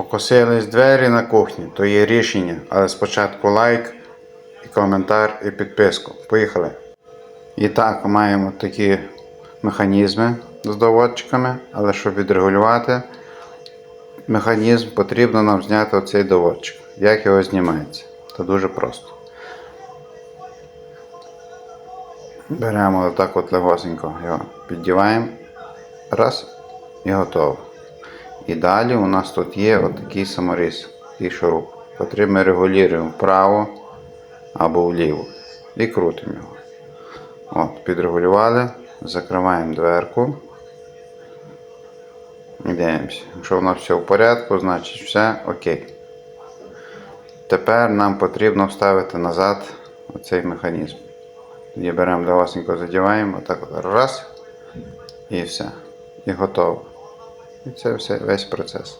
Покосились двері на кухні, то є рішення, але спочатку лайк, і коментар, і підписку. Поїхали. І так, маємо такі механізми з доводчиками, але щоб відрегулювати механізм, потрібно нам зняти оцей доводчик. Як його знімається? Це дуже просто. Беремо отак от легосенько його піддіваємо. Раз і готово. І далі у нас тут є отакий саморіз і шуруп, котрий ми регулюємо вправо або вліво. І крутимо його. От, підрегулювали, закриваємо дверку. І дивимося. Якщо воно все в порядку, значить все окей. Тепер нам потрібно вставити назад оцей механізм. Тоді беремо легосенько задіваємо, отак от раз і все. І готово. І це все, весь процес.